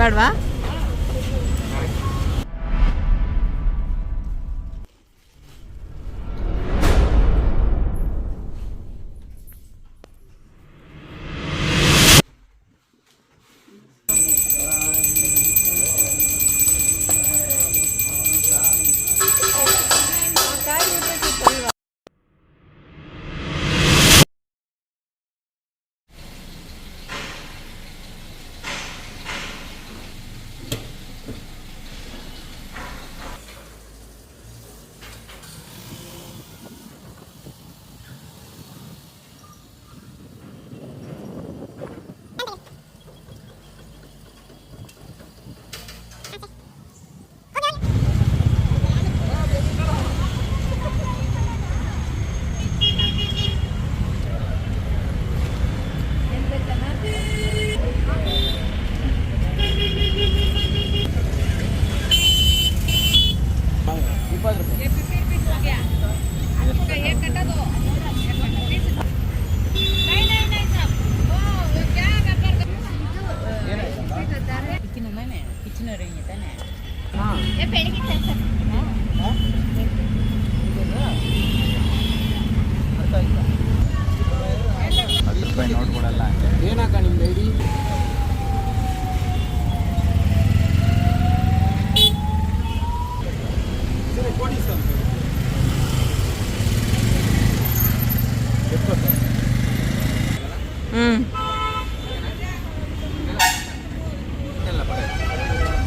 ಬೇಡವಾ? ഒരുങ്ങി തന്നെ.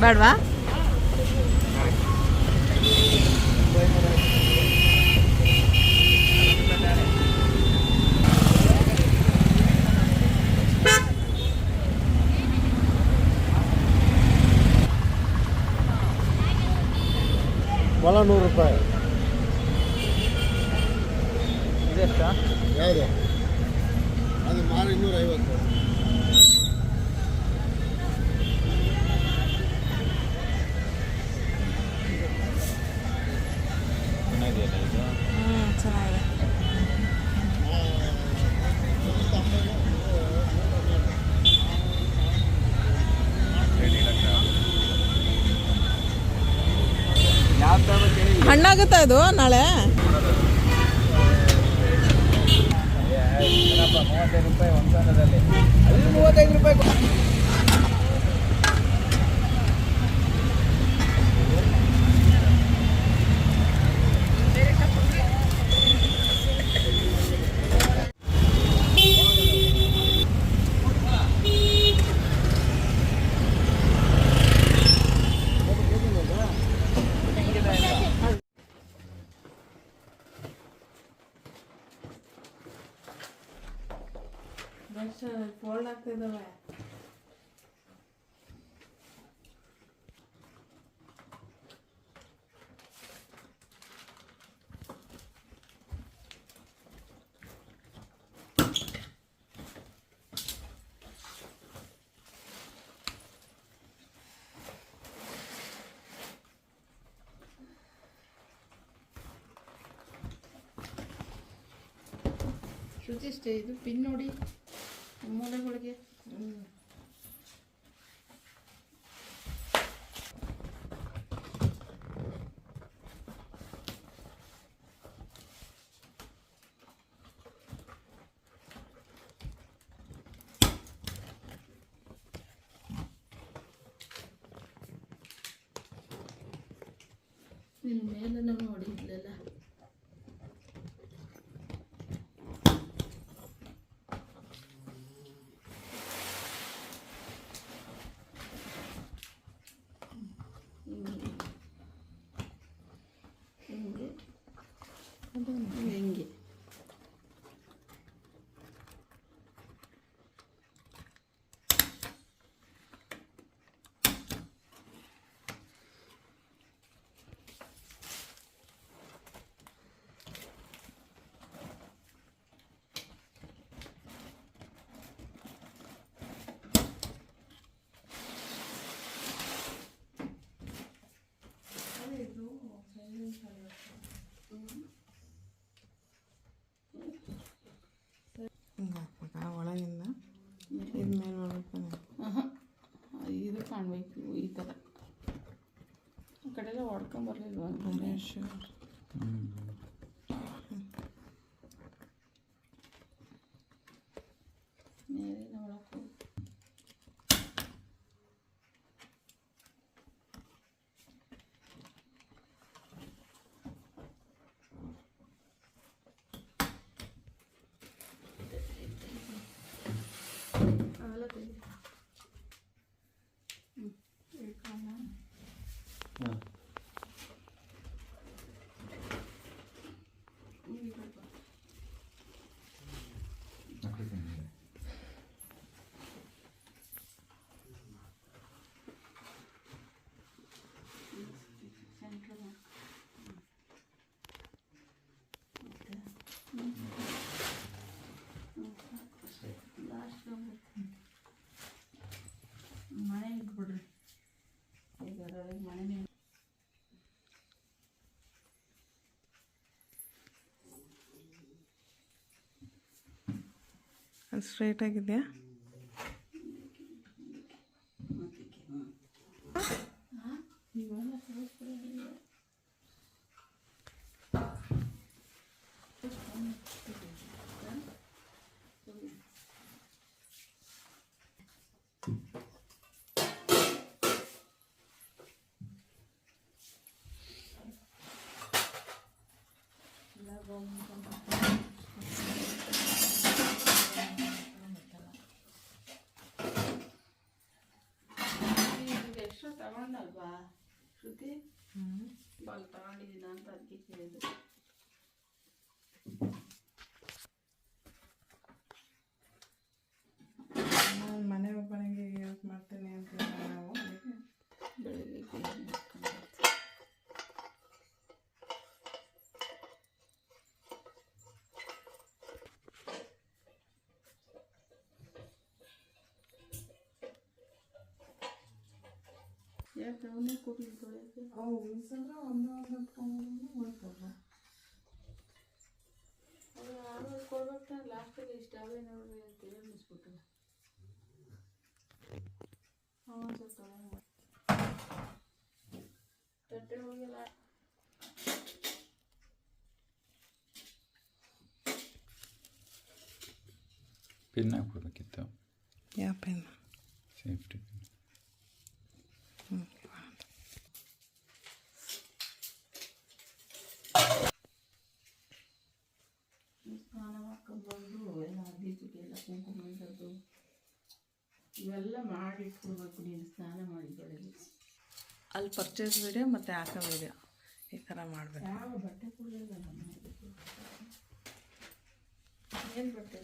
ಬೇಡವಾ ಹಣ್ಣಾಗುತ್ತಾ ಇದು ನಾಳೆ ಏನಪ್ಪ ಮೂವತ್ತೈದು ರೂಪಾಯಿ ರೂಪಾಯಿ ಫೋಲ್ಡ್ ಆಗ್ತಿದ್ದಾವೆ ಶುಚಿಷ್ಟೇ ಇದು ಪಿನ್ ನೋಡಿ. ಮೂಲೆಗಳಿಗೆ ನಿನ್ನ ಮೇಲೆಲ್ಲ ನೋಡಿ 한번 냉기. Thank you. mm Hmm. ಅದು ಸ್ಟ್ರೈಟ್ ತಗೊಂಡಲ್ವಾ ಶ್ರುತಿ? ಬಾಲ್ ತಗೊಂಡಿದ್ದೀನ? ಯಾಕೆ ಅವನೇ ಕೂಗ್ಲಿ ತೊಳೆಯೋಕೆ ಅವು ಉಳಿಸಿದ್ರೆ ಒಂದು ಒಂದು ಹೊತ್ಕೊಂಡು ಉಳ್ತವೆ ಅದು ಆಮೇಲೆ ಕೊಡ್ಬೇಕು ಲಾಸ್ಟಲ್ಲಿ ಇಷ್ಟ ಅವೇ ನೋಡ್ರಿ ಅಂತ ಹೇಳಿ ಮುಗಿಸ್ಬಿಟ್ಟು ಅವನು ಸ್ವಲ್ಪ ತಟ್ಟೆ ಹೋಗಿಲ್ಲ ಪಿನ್ ಹಾಕ್ಬಿಡ್ಬೇಕಿತ್ತು ಯಾವ ಪೆನ್ ಸೇಫ್ಟಿ ಸ್ನಾನ ಮಾಡ್ಕೊಂಡು ಬಂದು ಎಲ್ಲ ಬೀಜಕ್ಕೆಲ್ಲ ಕುಂಕುಮ ಇಡೋದು ಇವೆಲ್ಲ ಮಾಡಿ ಇಟ್ಕೊಡ್ಬೇಕು ನೀನು ಸ್ನಾನ ಮಾಡಿ ಬೆಳಗ್ಗೆ ಅಲ್ಲಿ ಪರ್ಚೇಸ್ ವಿಡಿಯೋ ಮತ್ತು ಹಾಕೋ ವಿಡಿಯೋ ಈ ಥರ ಮಾಡಬೇಕು. ಯಾವ ಬಟ್ಟೆ ಕೊಡಲಿಲ್ಲ ಏನು ಬಟ್ಟೆ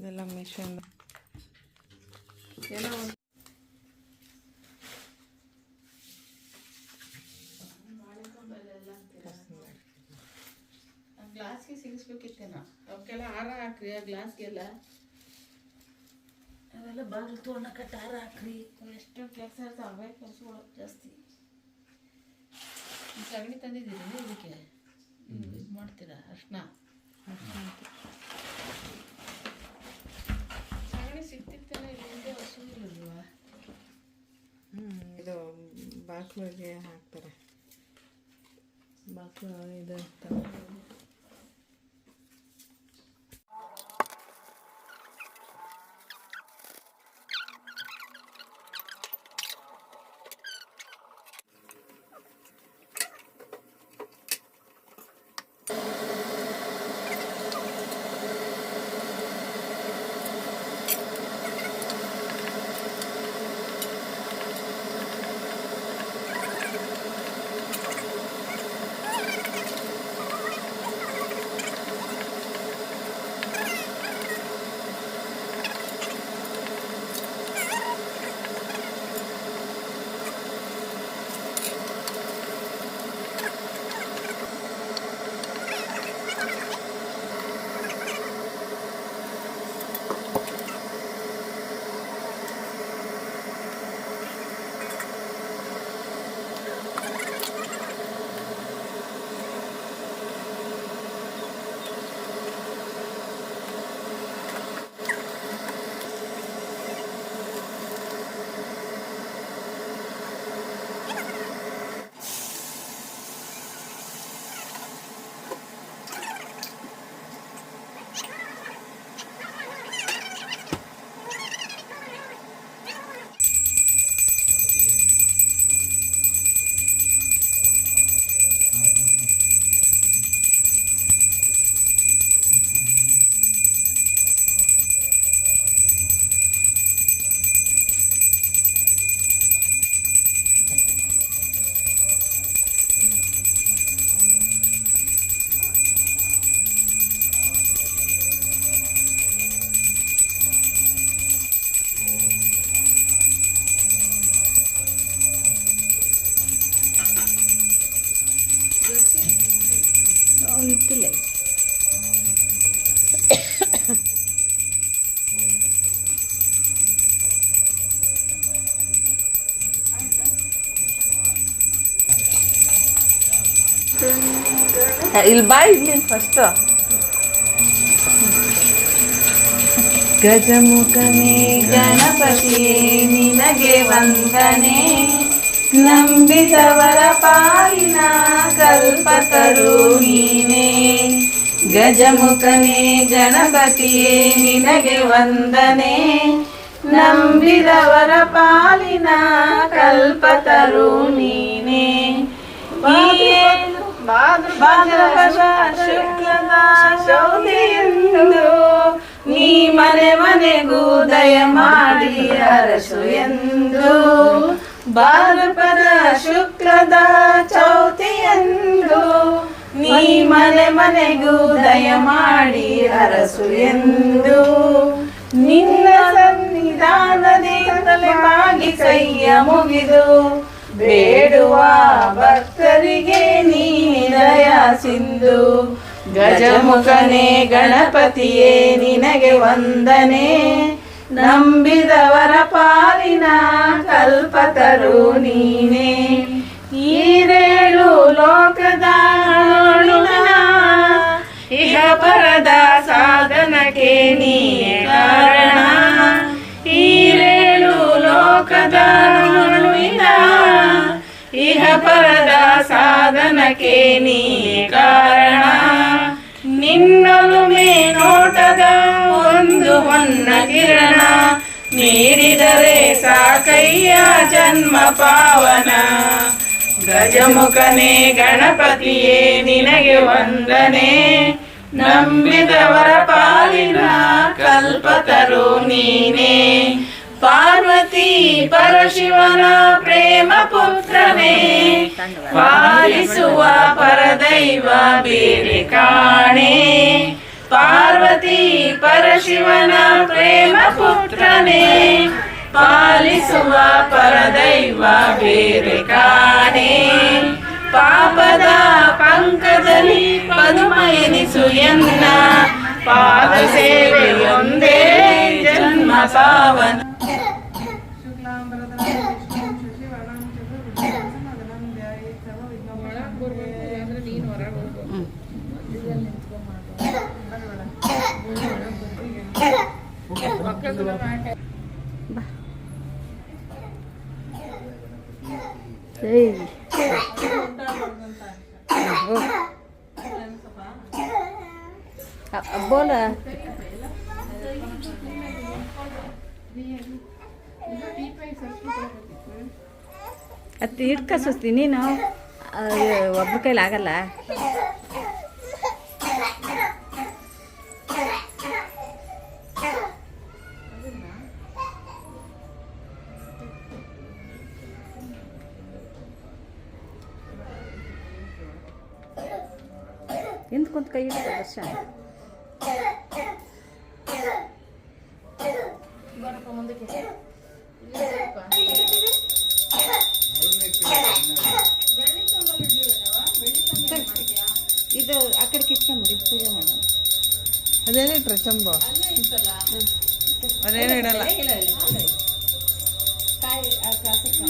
ಇದೆಲ್ಲ ಮಿಷನ್. ಏನೋ ಒಂದು ಗ್ಲಾಸ್ಗೆ ಸಿಗಿಸ್ಬೇಕಿತ್ತೇನೋ. ಅವಕ್ಕೆಲ್ಲ ಹಾರ ಹಾಕ್ರಿ ಆ ಗ್ಲಾಸ್ಗೆಲ್ಲ. ಅವೆಲ್ಲ ಬಾಗಿಲು ತೊಗೊಂಡ ಕಟ್ಟ ಹಾರ ಹಾಕ್ರಿ. ಎಷ್ಟು ಕೆಲಸ ಇರ್ತಾವೆ ಅವೇ ಕೆಲಸಗಳು ಜಾಸ್ತಿ. ಸಗಣಿ ತಂದಿದ್ದೀರಿ ಇದಕ್ಕೆ? ಇದು ಮಾಡ್ತೀರಾ ಅರ್ಶನ? ಸಗಣಿ ಬಾಗಿಲಿಗೆ ಹಾಕ್ತಾರೆ. ಬಾಕ್ಲು ಇದು ಇರ್ತವೆ ಗೊತ್ತಿಲ್ಲ ಇಲ್ಲಿ ಬಾ ಇಲ್ಲಿ ಫಸ್ಟ್ ಗಜಮುಖನೇ ಗಣಪತಿಯೇ ನಿನಗೆ ವಂದನೆ ನಂಬಿದವರ ಪಾಲಿನ ಕಲ್ಪತರು ನೀನೇ. ಗಜಮುಖನೇ, ಗಣಪತಿಯೇ, ನಿನಗೆ ವಂದನೆ. ನಂಬಿದವರ ಪಾಲಿನ ಕಲ್ಪತರು ನೀನೇ. ನೀ ಮನೆ ಮನೆಗೂ ದಯ ಮಾಡಿ ಅರಸು ಎಂದು. ಭಾದ್ರಪದ ಶುಕ್ಲದ ಚೌತಿಯಂದು ನೀ ಮನೆ ಮನೆಗೂ ದಯ ಮಾಡಿ ಅರಸು ಎಂದು. ನಿನ್ನ ಸನ್ನಿಧಾನದಿಂದಲೇ ಬಾಗಿ ಕೈಯ ಮುಗಿದು. ಬೇಡುವ ಭಕ್ತರಿಗೆ ನೀ ದಯ ಸಿಂಧು. ಗಜಮುಖನೇ ಗಣಪತಿಯೇ, ನಿನಗೆ ವಂದನೆ. ನಂಬಿದವರ ಪಾಲಿನ ಕಲ್ಪತರು ನೀನೇ. ಈರೇಳು ಲೋಕದ ಇಹ ಪರದ ಸಾಧನಕ್ಕೆ ನೀನೇ ಕಾರಣ. ಈರೇಳು ಲೋಕದ ಇಹ ಪರದ ಸಾಧನಕ್ಕೆ ನೀ ಕಾರಣ. ನಿನ್ನೊಲುಮೆ ನೋಟದ ಒಂದು ಹೊನ್ನ ಕಿರಣ ನೀಡಿದರೆ ಸಾಕಯ್ಯ ಜನ್ಮ ಪಾವನ. ಗಜಮುಖನೇ ಗಣಪತಿಯೇ, ನಿನಗೆ ವಂದನೆ. ನಂಬಿದವರ ಪಾಲಿನ ಕಲ್ಪತರು ನೀನೇ. ಪಾರ್ವತಿ ಪರಶಿವನ ಪ್ರೇಮ ಪುತ್ರನೇ. ಪಾಲಿಸುವ ಪರದೈವ ಬೇರೆ ಕಾಣೆ. ಪಾರ್ವತಿ ಪರಶಿವನ ಪ್ರೇಮ ಪುತ್ರನೇ ಪಾಲಿಸುವ ಪರದೈವ ಬೇರೆ ಕಾಣೆ ಪಾಪದ ಪಂಕದಲ್ಲಿ ಪದುಮ ಎನಿಸು ಎನ್ನ ಪಾದ ಸೇವೆಯೊಂದೇ ಜನ್ಮ ಪಾವನ ಬೋಲ ಅತ್ತಿ ಹಿಡ್ಕ ಸುಸ್ತಿ ನೀನು? ಒಬ್ಬ ಕೈಲಿ ಆಗಲ್ಲ. ಕೈ ಇಡ್ತ ವರ್ಷ ಇದು ಆ ಕಡೆ ಕಿತ್ಕೊಂಬಿಡಿ ಪೂಜೆ ಮಾಡೋಣ ಅದೇನಿಟ್ರೆ ಚಂಬು ಅದೇನು ಇಡಲ್ಲ ಕಾಯಿ ಆ ಕಾಸಕ್ಕೆ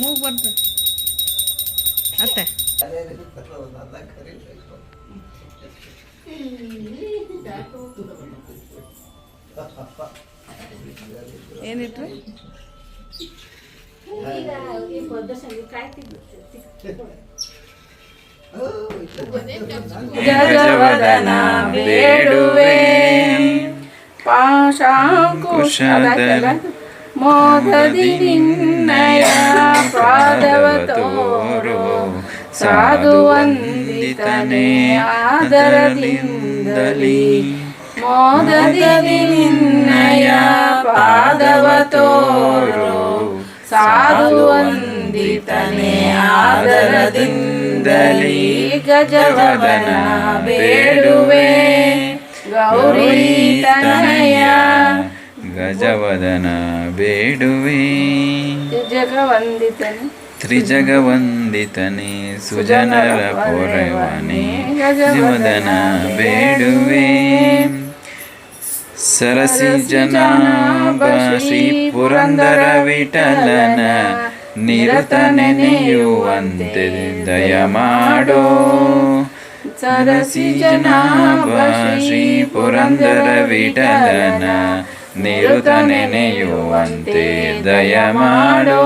ಮೂಗು ಬರ್ತು. ಅತ್ತೆ. ಏನಿಟ್ರಿ ಜಗವದನ ಬೇಡುವೆ. ಪಾಶ ಶಾಂಕುಶದ ಮೋದದಿ ನಿನ್ನಯ ಪಾದವ ತೋರು ಸಾಧು ವಂದಿತನೆ ಆದರದಿಂದಲಿ ಮೋದದಿ ನಿನ್ನಯ ಪಾದವ ತೋರು ಸಾಧು ವಂದಿತನೆ ಆದರದಿಂದಲಿ ಗಜವದನ ಬೇಡುವೆ ಗೌರಿ ತನಯ ಗಜವದನ ಬೇಡುವೆ. ತ್ರಿಜಗವಂದಿತನೆ. ಸುಜನರ ಪೊರವನೆ ಗಜವದನ ಬೇಡುವೆ. ಸರಸಿ ಜನಾಭ ಶ್ರೀ ಪುರಂದರ ವಿಠಲನ ನಿರತ ನೆನೆಯುವಂತೆ ದಯ ಮಾಡೋ. ಸರಸಿ ಜನಾಭ ಶ್ರೀ ಪುರಂದರ ವಿಠಲನ ನಿರುತ ನೆನೆಯುವಂತೆ ದಯ ಮಾಡೋ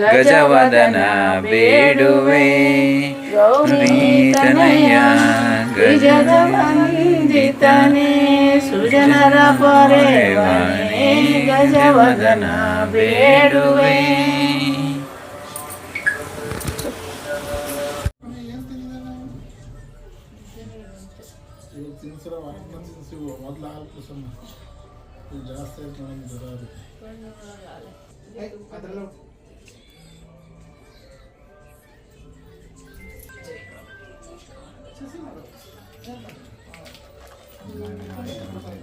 ಗಜವದನ ಬೇಡುವೆ. ಗೌರೀತನಯ ಗಜದ ವಂದಿತನೆ, ಸುಜನರ ಪೊರೆವನೆ ಗಜವದನ ಬೇಡುವೆ. ತಿನ್ಸಿರೋ ವಾರಕ್ಕೆ ತಿನ್ಸಿವು ಮೊದಲು ಹಾಲು ಕುಸಮ ಈಗ ಜಾಸ್ತಿ ಆಯ್ತು ನನಗೆ ಜ್ವರ ಅದಕ್ಕೆ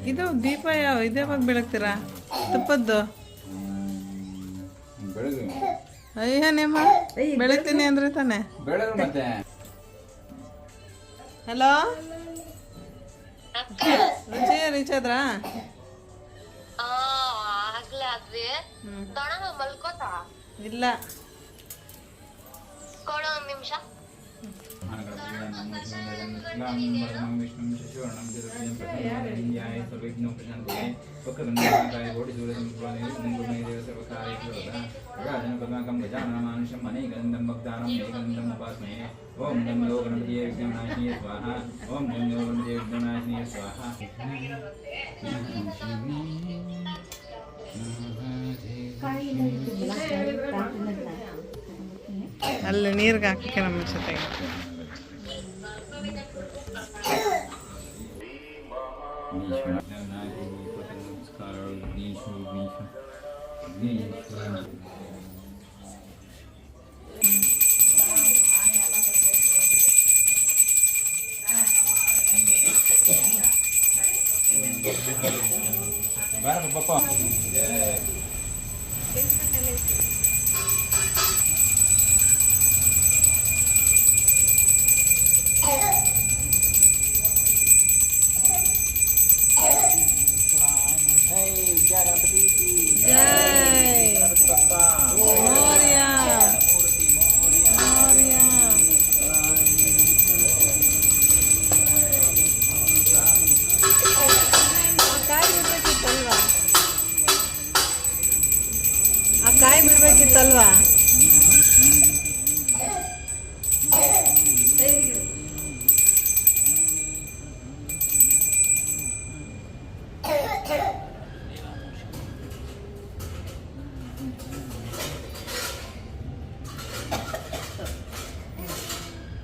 ಇದು ದೀಪ ಯಾವ ಇದೇ ಯಾವಾಗ ಬೆಳಗ್ತೀರಾ? ತುಪ್ಪದ್ದು? ಅಯ್ಯ ನಿಮ್ಮ ಬೆಳಗ್ತೀನಿ ಅಂದ್ರೆ ತಾನೆ. ಹಲೋ ರುಚಿ ರೀಚಾದ್ರಾ ಆದ್ವಿ ದೊಣ ಮಲ್ಕೋತಾ ಇಲ್ಲ ಕೊಡೋ ಒಂದ್ ನಿಮಿಷ ಓಂ ನಂ ಯೋ ಗಣಪತಿಯೇ ವಿಘ್ನನಾಶಿನೇ ಸ್ವಾಹ ಓಂ ನಂ ಯೋ ಗಣಪತಿಯೇ ವಿಘ್ನನಾಶಿನೇ ಸ್ವಾಹ ಅಲ್ಲಿ ನೀರಿಗೆ ಹಾಕಕ್ಕೆ ನಮ್ಮ ಜೊತೆಗೆ ಬಾರಪ್ಪ ಪಾಪ